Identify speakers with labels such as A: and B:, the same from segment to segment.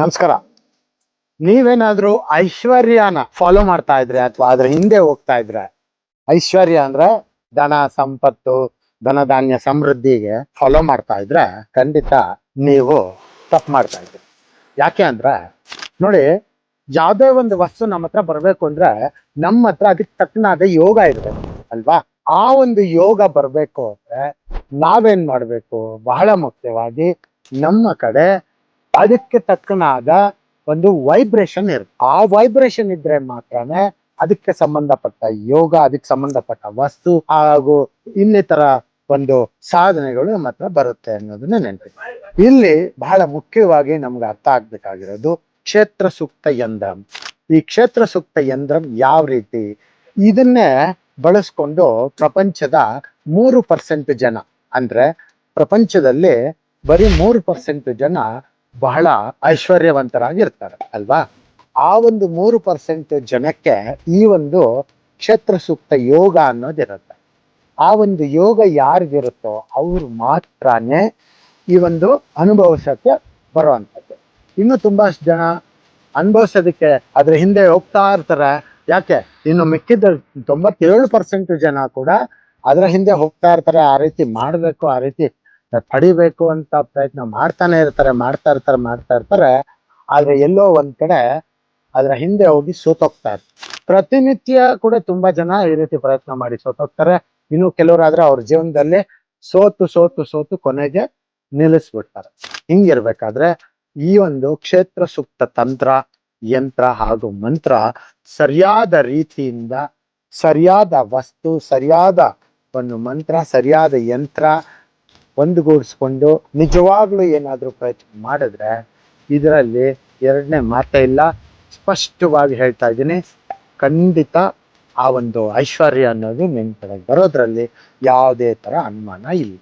A: ನಮಸ್ಕಾರ. ನೀವೇನಾದ್ರೂ ಐಶ್ವರ್ಯನ ಫಾಲೋ ಮಾಡ್ತಾ ಇದ್ರೆ ಅಥವಾ ಅದ್ರ ಹಿಂದೆ ಹೋಗ್ತಾ ಇದ್ರೆ, ಐಶ್ವರ್ಯ ಅಂದ್ರೆ ಧನ ಸಂಪತ್ತು, ಧನಧಾನ್ಯ ಸಮೃದ್ಧಿಗೆ ಫಾಲೋ ಮಾಡ್ತಾ ಇದ್ರೆ ಖಂಡಿತ ನೀವು ತಪ್ಪು ಮಾಡ್ತಾ ಇದ್ರಿ ಯಾಕೆ ಅಂದ್ರೆ, ನೋಡಿ, ಯಾವುದೇ ಒಂದು ವಸ್ತು ನಮ್ಮ ಹತ್ರ ಬರ್ಬೇಕು ಅಂದ್ರೆ ನಮ್ಮ ಹತ್ರ ಅದಕ್ಕೆ ತಕ್ಕನಾದ ಯೋಗ ಇರ್ಬೇಕು, ಅಲ್ವಾ? ಆ ಒಂದು ಯೋಗ ಬರ್ಬೇಕು ಅಂದ್ರೆ ನಾವೇನ್ ಮಾಡ್ಬೇಕು? ಬಹಳ ಮುಖ್ಯವಾಗಿ ನಮ್ಮ ಕಡೆ ಅದಕ್ಕೆ ತಕ್ಕನಾದ ಒಂದು ವೈಬ್ರೇಷನ್ ಇರುತ್ತೆ. ಆ ವೈಬ್ರೇಷನ್ ಇದ್ರೆ ಮಾತ್ರನೇ ಅದಕ್ಕೆ ಸಂಬಂಧಪಟ್ಟ ಯೋಗ, ಅದಕ್ಕೆ ಸಂಬಂಧಪಟ್ಟ ವಸ್ತು ಹಾಗೂ ಇನ್ನಿತರ ಒಂದು ಸಾಧನೆಗಳು ನಮ್ಮ ಹತ್ರ ಬರುತ್ತೆ ಅನ್ನೋದನ್ನ ನೆನಪಿ ಇಲ್ಲಿ ಬಹಳ ಮುಖ್ಯವಾಗಿ ನಮ್ಗೆ ಅರ್ಥ ಆಗ್ಬೇಕಾಗಿರೋದು ಕ್ಷೇತ್ರ ಸೂಕ್ತ ಯಂತ್ರಂ. ಈ ಕ್ಷೇತ್ರ ಸೂಕ್ತ ಯಂತ್ರಂ ಯಾವ ರೀತಿ? ಇದನ್ನೇ ಬಳಸ್ಕೊಂಡು ಪ್ರಪಂಚದ ಮೂರು ಪರ್ಸೆಂಟ್ ಜನ, ಅಂದ್ರೆ ಪ್ರಪಂಚದಲ್ಲಿ ಬರೀ ಮೂರು ಪರ್ಸೆಂಟ್ ಜನ ಬಹಳ ಐಶ್ವರ್ಯವಂತರಾಗಿರ್ತಾರೆ, ಅಲ್ವಾ? ಆ ಒಂದು ಮೂರು ಪರ್ಸೆಂಟ್ ಜನಕ್ಕೆ ಈ ಒಂದು ಕ್ಷೇತ್ರ ಸೂಕ್ತ ಯೋಗ ಅನ್ನೋದಿರುತ್ತೆ. ಆ ಒಂದು ಯೋಗ ಯಾರಿಗಿರುತ್ತೋ ಅವ್ರು ಮಾತ್ರನೇ ಈ ಒಂದು ಅನುಭವಿಸಕ್ಕೆ ಬರುವಂಥದ್ದು. ಇನ್ನು ತುಂಬಾ ಜನ ಅನುಭವಿಸೋದಕ್ಕೆ ಅದ್ರ ಹಿಂದೆ ಹೋಗ್ತಾ ಇರ್ತಾರೆ. ಯಾಕೆ? ಇನ್ನು ಮಿಕ್ಕಿದ ತೊಂಬತ್ತೇಳು ಪರ್ಸೆಂಟ್ ಜನ ಕೂಡ ಅದರ ಹಿಂದೆ ಹೋಗ್ತಾ ಇರ್ತಾರೆ. ಆ ರೀತಿ ಮಾಡಬೇಕು, ಆ ರೀತಿ ಪಡಿಬೇಕು ಅಂತ ಪ್ರಯತ್ನ ಮಾಡ್ತಾನೆ ಇರ್ತಾರೆ, ಮಾಡ್ತಾ ಇರ್ತಾರೆ ಮಾಡ್ತಾ ಇರ್ತಾರೆ. ಆದ್ರೆ ಎಲ್ಲೋ ಒಂದ್ ಕಡೆ ಅದರ ಹಿಂದೆ ಹೋಗಿ ಸೋತೋಗ್ತಾರೆ. ಪ್ರತಿನಿತ್ಯ ಕೂಡ ತುಂಬಾ ಜನ ಈ ರೀತಿ ಪ್ರಯತ್ನ ಮಾಡಿ ಸೋತೋಗ್ತಾರೆ. ಇನ್ನು ಕೆಲವರಾದ್ರೆ ಅವ್ರ ಜೀವನದಲ್ಲಿ ಸೋತು ಸೋತು ಸೋತು ಕೊನೆಗೆ ನಿಲ್ಲಿಸ್ಬಿಡ್ತಾರೆ. ಹಿಂಗಿರ್ಬೇಕಾದ್ರೆ ಈ ಒಂದು ಕ್ಷೇತ್ರ ಸೂಕ್ತ ತಂತ್ರ, ಯಂತ್ರ ಹಾಗೂ ಮಂತ್ರ ಸರಿಯಾದ ರೀತಿಯಿಂದ ಸರಿಯಾದ ವಸ್ತು, ಸರಿಯಾದ ಒಂದು ಮಂತ್ರ, ಸರಿಯಾದ ಯಂತ್ರ ಒಂದುಗೂಡಿಸ್ಕೊಂಡು ನಿಜವಾಗ್ಲೂ ಏನಾದರೂ ಪ್ರಯತ್ನ ಮಾಡಿದ್ರೆ ಇದರಲ್ಲಿ ಎರಡನೇ ಮಾತೇ ಇಲ್ಲ. ಸ್ಪಷ್ಟವಾಗಿ ಹೇಳ್ತಾ ಇದ್ದೀನಿ, ಖಂಡಿತ ಆ ಒಂದು ಐಶ್ವರ್ಯ ಅನ್ನೋದು ನಿಮ್ಮ ಕಡೆ ಬರೋದ್ರಲ್ಲಿ ಯಾವುದೇ ತರ ಅನುಮಾನ ಇಲ್ಲ.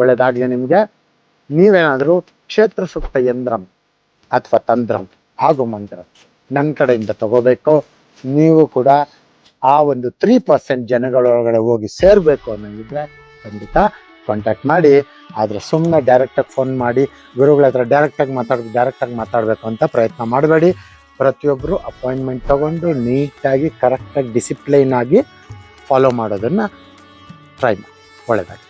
A: ಒಳ್ಳೇದಾಗಲಿ ನಿಮಗೆ. ನೀವೇನಾದರೂ ಕ್ಷೇತ್ರ ಸೂಕ್ತ ಯಂತ್ರಂ ಅಥವಾ ತಂತ್ರಂ ಹಾಗೂ ಮಂತ್ರ ನನ್ನ ಕಡೆಯಿಂದ ತಗೋಬೇಕು. ನೀವು ಕೂಡ ಆ ಒಂದು ತ್ರೀ ಪರ್ಸೆಂಟ್ ಜನಗಳೊಳಗಡೆ ಹೋಗಿ ಸೇರಬೇಕು ಅನ್ನೋದಿದ್ರೆ ಖಂಡಿತ ಕಾಂಟ್ಯಾಕ್ಟ್ ಮಾಡಿ. ಆದ್ರೆ ಸುಮ್ಮನೆ ಡೈರೆಕ್ಟಾಗಿ ಫೋನ್ ಮಾಡಿ, ಗುರುಗಳ ಹತ್ರ ಡೈರೆಕ್ಟಾಗಿ ಮಾತಾಡ್ ಡೈರೆಕ್ಟಾಗಿ ಮಾತಾಡಬೇಕು ಅಂತ ಪ್ರಯತ್ನ ಮಾಡಬೇಡಿ. ಪ್ರತಿಯೊಬ್ಬರು ಅಪಾಯಿಂಟ್ಮೆಂಟ್ ತಗೊಂಡು ನೀಟಾಗಿ ಕರೆಕ್ಟಾಗಿ ಡಿಸಿಪ್ಲೈನ್ ಆಗಿ ಫಾಲೋ ಮಾಡೋದನ್ನು ಟ್ರೈ ಮಾಡಿ ಒಳ್ಳೆಯದಾಗಿ